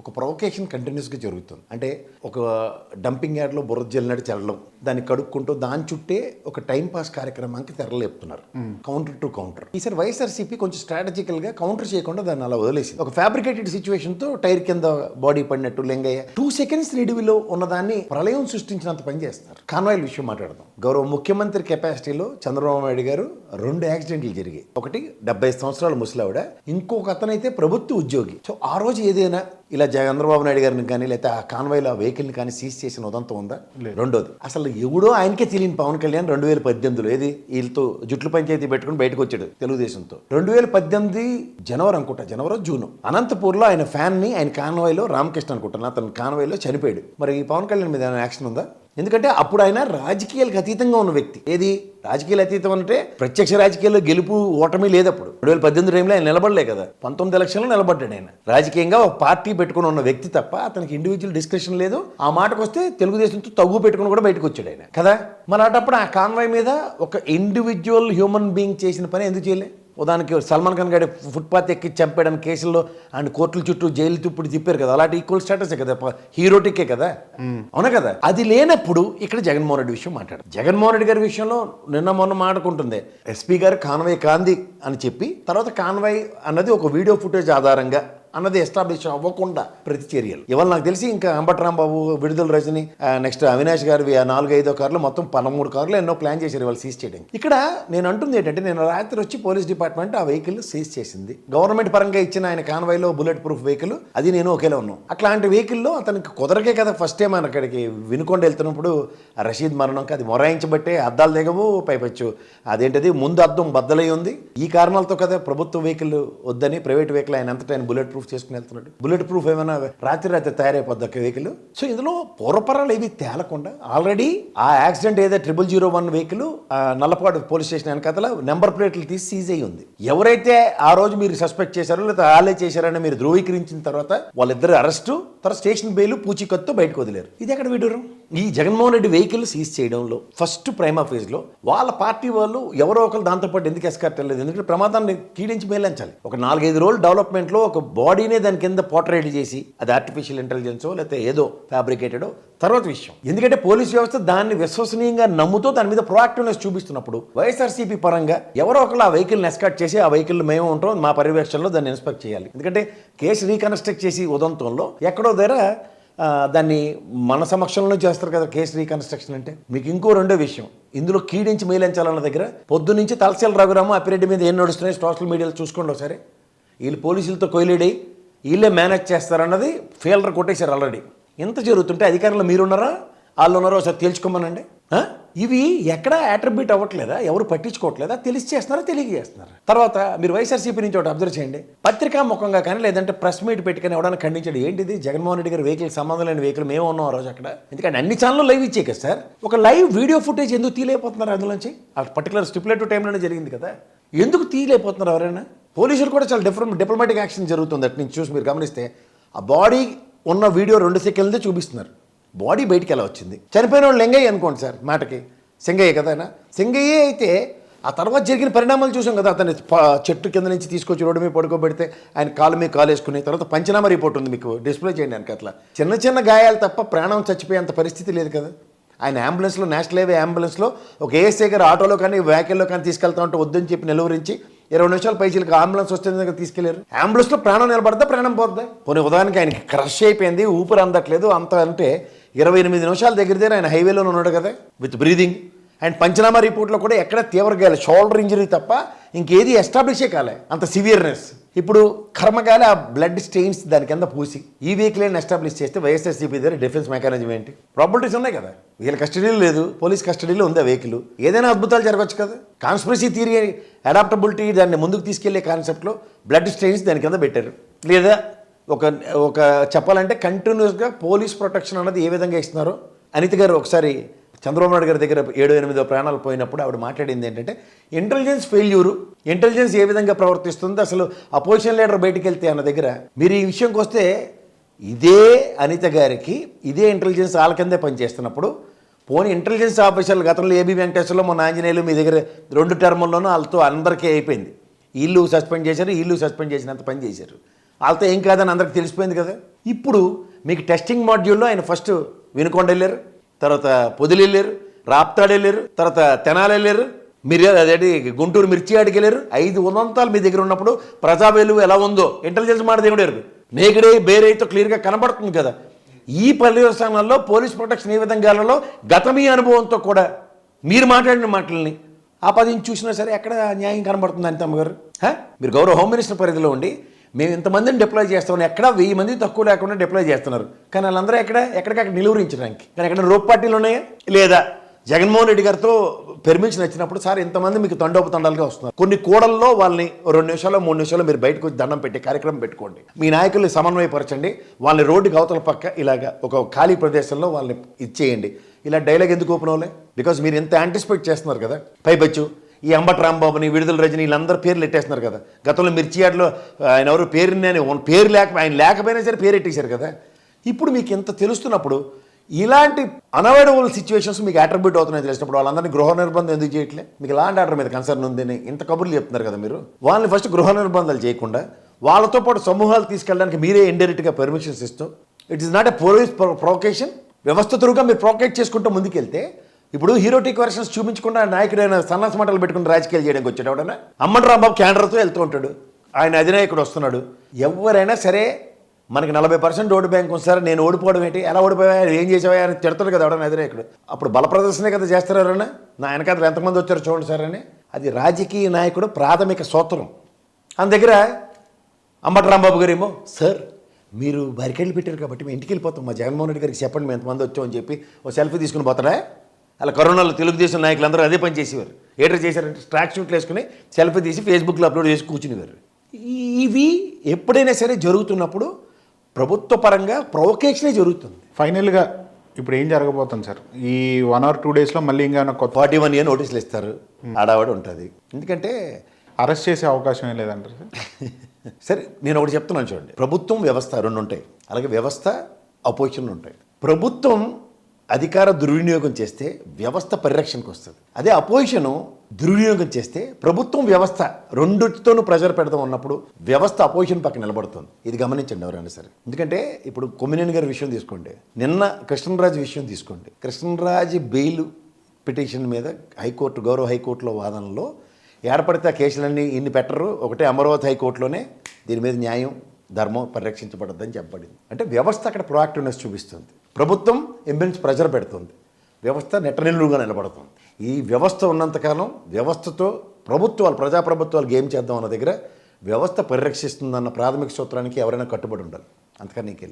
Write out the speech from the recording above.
ఒక ప్రొవకేషన్ కంటిన్యూస్గా జరుగుతుంది. అంటే ఒక డంపింగ్ యార్డ్లో బురద జల్లినట్టు తెరడం దాన్ని కడుక్కుంటూ దాని చుట్టే ఒక టైం పాస్ కార్యక్రమానికి తెరలేపుతున్నారు కౌంటర్ టు కౌంటర్ ఈసారి వైఎస్ఆర్సీపీ కొంచెం స్ట్రాటజికల్గా కౌంటర్ చేయకుండా దాన్ని అలా వదిలేసింది. ఒక ఫ్యాబ్రికేటెడ్ సిచ్యువేషన్తో టైర్ కింద బాడీ పడినట్టు లెంగయ్య టూ సెకండ్స్ నిడివిలో ఉన్నదాన్ని ప్రళయం సృష్టించినంత పని చేస్తారు కాన్వాయిల్ విషయం మాట్లాడదాం. గౌరవ ముఖ్యమంత్రి కెపాసిటీలో చంద్రబాబు నాయుడు గారు రెండు యాక్సిడెంట్లు జరిగాయి. ఒకటి డెబ్బై సంవత్సరాల ముసలావిడ ఇంకొక అతనైతే ప్రభుత్వ ఉద్యోగి. సో ఆ రోజు ఏదైనా ఇలా చంద్రబాబు నాయుడు గారిని కానీ లేకపోతే ఆ కాన్వాయ్లో ఆ వెహికల్ని కానీ సీజ్ చేసిన ఉదంతం ఉందా? రెండోది అసలు ఎవడో ఆయనకే తెలియని పవన్ కళ్యాణ్ రెండు వేల పద్దెనిమిదిలో ఏది? వీళ్ళతో జుట్లు పంచాయతీ పెట్టుకుని బయటకు వచ్చాడు తెలుగుదేశంతో. రెండు వేల పద్దెనిమిది జనవరి అనుకుంటా జనవరి జూన్. అనంతపూర్లో ఆయన ఫ్యాన్ని ఆయన కాన్వాయ్లో రామకృష్ణ అనుకుంటాను అతను కాన్వాయ్లో చనిపోయాడు. మరి ఈ పవన్ కళ్యాణ్ మీద ఏమైనా యాక్షన్ ఉందా? ఎందుకంటే అప్పుడు ఆయన రాజకీయాలకు అతీతంగా ఉన్న వ్యక్తి. ఏది? రాజకీయాలు అతీతం అంటే ప్రత్యక్ష రాజకీయాల్లో గెలుపు ఓటమి లేదు అప్పుడు రెండు వేల పద్దెనిమిది టైంలో ఆయన నిలబడలే కదా. పంతొమ్మిది ఎలక్షన్లో నిలబడ్డాడు ఆయన. రాజకీయంగా ఒక పార్టీ పెట్టుకుని ఉన్న వ్యక్తి తప్ప అతనికి ఇండివిజువల్ డిస్కషన్ లేదు. ఆ మాటకు వస్తే తెలుగుదేశంతో తగ్గు పెట్టుకుని కూడా బయటకు వచ్చాడు ఆయన. కదా? మరి అటప్పుడు ఆ కాన్వాయ్ మీద ఒక ఇండివిజువల్ హ్యూమన్ బీయింగ్ చేసిన పని ఎందుకు చేయలే? ఉదాహరణకి సల్మాన్ ఖాన్ గారి ఫుట్పాత్ ఎక్కి చంపేయడానికి కేసుల్లో ఆయన కోర్టుల చుట్టూ జైలు చుప్పుడు తిప్పారు కదా. అలాంటి ఈక్వల్ స్టేటసే కదా. హీరోటికే కదా. అవునా కదా? అది లేనప్పుడు ఇక్కడ జగన్మోహన్ రెడ్డి విషయం మాట్లాడు. జగన్మోహన్ రెడ్డి గారి విషయంలో నిన్న మొన్న మాట్లాడుకుంటుంది ఎస్పీ గారు కాన్వాయ్ కాంది అని చెప్పి తర్వాత కాన్వాయ్ అన్నది ఒక వీడియో ఫుటేజ్ ఆధారంగా అన్నది ఎస్టాబ్లిష్ అవ్వకుండా ప్రతి చర్యలు ఇవాళ నాకు తెలిసి ఇంకా అంబట్రాంబాబు విడుదల రజని నెక్స్ట్ అవినాష్ గారి నాలుగు ఐదో కార్లు మొత్తం పదమూడు కార్లు ఎన్నో ప్లాన్ చేశారు వాళ్ళు సీజ్ చేయడానికి. ఇక్కడ నేను అంటుంది ఏంటంటే నేను రాత్రి వచ్చి పోలీస్ డిపార్ట్మెంట్ ఆ వెహికల్ సీజ్ చేసింది. గవర్నమెంట్ పరంగా ఇచ్చిన ఆయన కాన్వాయ్లో బుల్లెట్ ప్రూఫ్ వెహికల్ అది నేను ఒకేలా ఉన్నాను. అట్లాంటి వెహికల్లో అతనికి కుదరకే కదా ఫస్ట్ టైం ఆయన అక్కడికి వినుకొండ వెళ్తున్నప్పుడు రషీద్ మరణంకి అది మొరాయించబట్టే అద్దాలు దిగవు పైపచ్చు. అదేంటది ముందు అద్దం బద్దలై ఉంది. ఈ కారణాలతో కదా ప్రభుత్వ వెహికల్ వద్దని ప్రైవేట్ వెహికల్ ఆయన అంతటా ఆయన బుల్లెట్ ప్రూఫ్ చేసుకుని వెళ్తున్నాడు. బుల్లెట్ ప్రూఫ్ ఏమైనా రాత్రి రాత్రి తయారైపోద్ది ఒక వెహికల్ సో ఇందులో పూర్వపరాలు ఏవి తేలకుండా ఆల్రెడీ ఆ యాక్సిడెంట్ ఏదో triple zero one vehicle Nallapadu police station వెనకాతల నెంబర్ ప్లేట్లు తీసి సీజ్ అయ్యి ఉంది. ఎవరైతే ఆ రోజు మీరు సస్పెక్ట్ చేశారో లేదా వాళ్ళే చేశారని మీరు ధృవీకరించిన తర్వాత వాళ్ళిద్దరు అరెస్టు తర్వాత స్టేషన్ బెయిల్ పూచికత్తు బయటకు వదిలేరు. ఇది ఎక్కడ విడూరం ఈ జగన్మోహన్ రెడ్డి వెహికల్ సీజ్ చేయడంలో ఫస్ట్ ప్రైమా ఫేజ్లో వాళ్ళ పార్టీ వాళ్ళు ఎవరో ఒకరు దాంతోపాటు ఎందుకు ఎస్కార్ట్ వెళ్ళలేదు ఎందుకంటే ప్రమాదాన్ని కీడించి మేలించాలి ఒక నాలుగైదు రోజులు డెవలప్మెంట్లో ఒక బాడీనే దాని కింద పోర్ట్రేట్ చేసి అది ఆర్టిఫిషియల్ ఇంటెలిజెన్సో లేకపోతే ఏదో ఫ్యాబ్రికేటెడో తర్వాత విషయం. ఎందుకంటే పోలీస్ వ్యవస్థ దాన్ని విశ్వసనీయంగా నమ్ముతూ దాని మీద ప్రొయాక్టివ్నెస్ చూపిస్తున్నప్పుడు వైఎస్ఆర్సీపీ పరంగా ఎవరో ఒకరు ఆ వెహికల్ని ఎస్కార్ట్ చేసి ఆ వెహికల్ మేము ఉంటాం మా పర్యవేక్షణలో దాన్ని ఇన్స్పెక్ట్ చేయాలి. ఎందుకంటే కేసు రీకన్స్ట్రక్ట్ చేసి ఉదంతంలో ఎక్కడో దగ్గర దాన్ని మన సమక్షంలో చేస్తారు కదా కేసు రీకన్స్ట్రక్షన్ అంటే? మీకు ఇంకో రెండో విషయం. ఇందులో కీడించి మేలించాలన్న దగ్గర పొద్దు నుంచి తలసేల రఘురాము అప్పిరెడ్డి మీద ఏం నడుస్తున్నాయి సోషల్ మీడియాలో చూసుకోండి ఒకసారి. వీళ్ళు పోలీసులతో కొయిలేడి వీళ్ళే మేనేజ్ చేస్తారన్నది ఫెయిలర్ కొట్టేశారు ఆల్రెడీ. ఇంత జరుగుతుంటే అధికారులు మీరున్నారా? వాళ్ళు ఉన్నారో ఒకసారి తేల్చుకోమనండి. ఇవి ఎక్కడ అట్రిబ్యూట్ అవ్వట్లేదా? ఎవరు పట్టించుకోవట్లేదా? తెలిసి చేస్తున్నారా తెలియజేస్తున్నారు? తర్వాత మీరు వైఎస్ఆర్సీపీ నుంచి ఒకటి అబ్జర్వ్ చేయండి. పత్రికా ముఖంగా కానీ లేదంటే ప్రెస్ మీట్ పెట్టుకుని ఎవడైనా ఖండించాడు ఏంటిది? జగన్మోహన్ రెడ్డి గారి వెహికల్ సంబంధం లేని వెహికల్ మేము ఉన్నాం ఆ రోజు అక్కడ. ఎందుకంటే అన్ని ఛానల్ లైవ్ ఇచ్చే కదా సార్. ఒక లైవ్ వీడియో ఫుటేజ్ ఎందుకు తీలేకపోతున్నారు అందులోంచి ఆ పర్టికులర్ స్టిపులేటివ్ టైంలోనే జరిగింది కదా. ఎందుకు తీయలేకపోతున్నారు ఎవరైనా? పోలీసులు కూడా చాలా డిఫరెంట్ డిప్లొమాటిక్ యాక్షన్ జరుగుతుంది అటు నుంచి చూసి మీరు గమనిస్తే. ఆ బాడీ ఉన్న వీడియో రెండు సెకండ్లదే చూపిస్తున్నారు. బాడీ బయటికి ఎలా వచ్చింది? చనిపోయిన వాళ్ళు లింగయ్య అనుకోండి సార్ మాటకి. సింగయ్య కదా ఆయన. సింగయ్యే అయితే ఆ తర్వాత జరిగిన పరిణామాలు చూసాం కదా అతన్ని ప- చెట్టు కింద నుంచి తీసుకొచ్చి రోడ్డు మీద పడుకోబెడితే ఆయన కాలు మీద కాలు వేసుకుని తర్వాత పంచనామా రిపోర్ట్ ఉంది మీకు డిస్ప్లే చేయండి ఆయనకి అట్లా. చిన్న చిన్న గాయాలు తప్ప ప్రాణం చచ్చిపోయేంత పరిస్థితి లేదు కదా. ఆయన అంబులెన్స్లో నేషనల్ హైవే అంబులెన్స్లో ఒక ఏఎస్ఐ గారు ఆటోలో కానీ వెహికల్లో కానీ తీసుకెళ్తా ఉంటే వద్దని చెప్పి నిలువరించి ఇరవై నిమిషాలు పైసలకి అంబులెన్స్ వస్తే దగ్గర తీసుకెళ్ళారు? అంబులెన్స్లో ప్రాణం నిలబడతా ప్రాణం పోద్దా? పోనీ ఉదాహరణకి ఆయనకి క్రష్ అయిపోయింది ఊపిరి అందట్లేదు అంత అంటే ఇరవై ఎనిమిది నిమిషాల దగ్గర ఆయన హైవేలో ఉన్నాడు కదా విత్ బ్రీదింగ్ అండ్ పంచనామా రిపోర్ట్లో కూడా ఎక్కడ తీవ్ర గాయాలి షోల్డర్ ఇంజరీ తప్ప ఇంకేది ఎస్టాబ్లిషే కాలే. అంత సివియర్నెస్ ఇప్పుడు కర్మగాలి ఆ బ్లడ్ స్టెయిన్స్ దాని కింద పూసి ఈ వీక్లైన్ ఎస్టాబ్లిష్ చేస్తే వైఎస్ఆర్సీపీ దగ్గర డిఫెన్స్ మెకానిజం ఏంటి? ప్రాబిలిటీస్ ఉన్నాయి కదా. వీళ్ళ కస్టడీలో లేదు పోలీస్ కస్టడీలో ఉంది ఆ వెహికల్ ఏదైనా అద్భుతాలు జరగవచ్చు కదా. కాన్స్పిరసీ థియరీ అడాప్టబిలిటీ దాన్ని ముందుకు తీసుకెళ్ళే కాన్సెప్ట్లో బ్లడ్ స్టెయిన్స్ దాని కింద పెట్టారు. లేదా ఒక ఒక చెప్పాలంటే కంటిన్యూస్గా పోలీస్ ప్రొటెక్షన్ అన్నది ఏ విధంగా ఇస్తున్నారో? అనిత గారు ఒకసారి చంద్రబాబు నాయుడు గారి దగ్గర ఏడు ఎనిమిదో ప్రాణాలు పోయినప్పుడు ఆవిడ మాట్లాడింది ఏంటంటే ఇంటెలిజెన్స్ ఫెయిల్యూరు ఇంటెలిజెన్స్ ఏ విధంగా ప్రవర్తిస్తుందో? అసలు అపోజిషన్ లీడర్ బయటికి వెళ్తే అన్న దగ్గర మీరు ఈ విషయంకి వస్తే ఇదే అనిత గారికి ఇదే ఇంటెలిజెన్స్ వాళ్ళ కిందే పనిచేస్తున్నప్పుడు పోనీ ఇంటెలిజెన్స్ ఆఫీసర్లు గతంలో ఏబీ వెంకటేశ్వర్లో మొన్న ఆంజనేయులు మీ దగ్గర రెండు టర్ముల్లోనూ వాళ్ళతో అందరికీ అయిపోయింది. వీళ్ళు సస్పెండ్ చేశారు వీళ్ళు సస్పెండ్ చేసినంత పని చేశారు. వాళ్ళతో ఏం కాదని అందరికి తెలిసిపోయింది కదా. ఇప్పుడు మీకు టెస్టింగ్ మాడ్యూల్లో ఆయన ఫస్ట్ వినుకొండ వెళ్ళారు తర్వాత పొదిలి వెళ్ళారు రాప్తాడు వెళ్ళారు తర్వాత తెనాలి వెళ్ళారు మీరు అదేంటి గుంటూరు మిర్చి ఆడికి వెళ్ళారు ఐదు ఉదంతాలు మీ దగ్గర ఉన్నప్పుడు ప్రజా వెలువ ఎలా ఉందో ఇంటెలిజెన్స్ మాట దేవుడు నేగడే బేరైతో క్లియర్గా కనబడుతుంది కదా. ఈ పర్యవసానాల్లో పోలీస్ ప్రొటెక్షన్ ఏ విధంగా గతమీ అనుభవంతో కూడా మీరు మాట్లాడిన మాటల్ని ఆ పదిని చూసినా సరే ఎక్కడ న్యాయం కనబడుతుంది అంతే అమ్మగారు మీరు గౌరవ హోమ్ మినిస్టర్ పరిధిలో ఉండి మేము ఇంతమందిని డిప్లాయ్ చేస్తామని ఎక్కడ వెయ్యి మంది తక్కువ లేకుండా డిప్లాయ్ చేస్తున్నారు. కానీ వాళ్ళందరూ ఎక్కడ? ఎక్కడికక్కడ నిలువరించడానికి. కానీ ఎక్కడ రోప్ పార్టీలు ఉన్నాయా? లేదా జగన్మోహన్ రెడ్డి గారితో పెర్మిషన్ వచ్చినప్పుడు సార్ ఇంతమంది మీకు తండోపతండాలుగా వస్తున్నారు. కొన్ని కూడల్లో వాళ్ళని రెండు నిమిషాలు మూడు నిమిషాలు మీరు బయటకు వచ్చి దండం పెట్టి కార్యక్రమం పెట్టుకోండి. మీ నాయకుల్ని సమన్వయపరచండి. వాళ్ళని రోడ్డుకి అవతల పక్క ఇలాగ ఒక ఖాళీ ప్రదేశంలో వాళ్ళని ఇచ్చేయండి. ఇలా డైలాగ్ ఎందుకు ఓపెన్ అవ్వలే? బికాజ్ మీరు ఎంత యాంటిసిపేట్ చేస్తున్నారు కదా. పైబచ్చు ఈ అంబటి రాంబాబుని విడుదల రజని వీళ్ళందరూ పేర్లు ఎట్టేస్తున్నారు కదా. గతంలో మిర్చియాడలో ఆయన ఎవరు పేరుని అని పేరు లేక ఆయన లేకపోయినా సరే పేరు ఎట్టేశారు కదా. ఇప్పుడు మీకు ఇంత తెలుస్తున్నప్పుడు ఇలాంటి అనవైడబుల్ సిచ్యువేషన్స్ మీకు అట్రిబ్యూట్ అవుతున్నాయి తెలిసినప్పుడు వాళ్ళందరినీ గృహ నిర్బంధం ఎందుకు చేయట్లే? మీకు ఇలాంటి ఆర్డర్ మీద కన్సర్న్ ఉందని ఇంత కబుర్లు చెప్తున్నారు కదా మీరు. వాళ్ళని ఫస్ట్ గృహ నిర్బంధాలు చేయకుండా వాళ్ళతో పాటు సమూహాలు తీసుకెళ్ళడానికి మీరే ఇండైరెక్ట్గా పర్మిషన్స్ ఇస్తూ it is not a police provocation వ్యవస్థ తురుగా మీరు ప్రొకేట్ చేసుకుంటూ ముందుకెళ్తే ఇప్పుడు హీరోటిక్ వర్షన్స్ చూపించకుండా నాయకుడైన సన్నాస మాటలు పెట్టుకుని రాజకీయాలు చేయడానికి వచ్చాడు ఎవడన్నా? అమ్మటి రాంబాబు క్యాండర్తో వెళ్తూ ఉంటాడు. ఆయన అధినాయకుడు వస్తున్నాడు. ఎవరైనా సరే మనకి నలభై పర్సెంట్ ఓటు బ్యాంక్ ఉంది సార్ నేను ఓడిపోవడం ఏంటి? ఎలా ఓడిపోయా ఏం చేసావా? అని తిడతాడు కదా ఎవడన్నా అధినాయకుడు. అప్పుడు బల ప్రదర్శనే కదా చేస్తారు ఎవరన్నా? నా వెనకాల ఎంతమంది వచ్చారో చూడండి సార్ అని. అది రాజకీయ నాయకుడు ప్రాథమిక సూత్రం. అని దగ్గర అంబటి రాంబాబు గారేమో సార్ మీరు బరికెళ్ళి పెట్టారు కాబట్టి మేము ఇంటికి వెళ్ళిపోతాం. మా జగన్మోహన్ రెడ్డి గారికి చెప్పండి మేము ఎంతమంది వచ్చామని అని చెప్పి ఓ సెల్ఫీ తీసుకుని పోతాడా? అలా కరోనాలో తెలుగుదేశం నాయకులందరూ అదే పని చేసేవారు. ఏటర్ చేశారంటే ట్రాక్ షూట్లు వేసుకుని సెల్ఫీ తీసి ఫేస్బుక్లో అప్లోడ్ చేసి కూర్చునేవారు ఇవి ఎప్పుడైనా సరే జరుగుతున్నప్పుడు ప్రభుత్వ పరంగా ప్రొవకేషనే జరుగుతుంది. ఫైనల్గా ఇప్పుడు ఏం జరగబోతుంది సార్? ఈ వన్ ఆర్ టూ డేస్లో మళ్ళీ ఇంకా కొత్త ఫార్టీ వన్ ఇయర్ నోటీసులు ఇస్తారు. ఆడావాడు ఉంటుంది. ఎందుకంటే అరెస్ట్ చేసే అవకాశం ఏం లేదంటారు సార్? సరే నేను ఒకటి చెప్తున్నాను చూడండి. ప్రభుత్వం వ్యవస్థ రెండు ఉంటాయి అలాగే వ్యవస్థ అపోజిషన్ ఉంటాయి. ప్రభుత్వం అధికార దుర్వినియోగం చేస్తే వ్యవస్థ పరిరక్షణకు వస్తుంది. అదే అపోజిషను దుర్వినియోగం చేస్తే ప్రభుత్వం వ్యవస్థ రెండుతోనూ ప్రెజర్ పెడతాం ఉన్నప్పుడు వ్యవస్థ అపోజిషన్ పక్కన నిలబడుతుంది. ఇది గమనించండి ఎవరైనా సరే. ఎందుకంటే ఇప్పుడు కొమ్మినేని గారి విషయం తీసుకోండి. నిన్న కృష్ణరాజు విషయం తీసుకోండి. కృష్ణరాజు బెయిల్ పిటిషన్ మీద హైకోర్టు గౌరవ హైకోర్టులో వాదనలో ఏర్పడితే ఆ కేసులన్నీ ఇన్ని పెట్టరు. ఒకటే అమరావతి హైకోర్టులోనే దీని మీద న్యాయం ధర్మం పరిరక్షించబడద్దని చెప్పబడింది. అంటే వ్యవస్థ అక్కడ ప్రొయాక్టివ్నెస్ చూపిస్తుంది. ప్రభుత్వం ఎంబెన్స్ ప్రెజర్ పెడుతుంది. వ్యవస్థ నెట్టనిల్లుగా నిలబడుతుంది. ఈ వ్యవస్థ ఉన్నంతకాలం వ్యవస్థతో ప్రభుత్వాలు ప్రజాప్రభుత్వాలు గేమ్ చేద్దాం అన్న దగ్గర వ్యవస్థ పరిరక్షిస్తుందన్న ప్రాథమిక సూత్రానికి ఎవరైనా కట్టుబడి ఉండాలి. అంతకని నీకు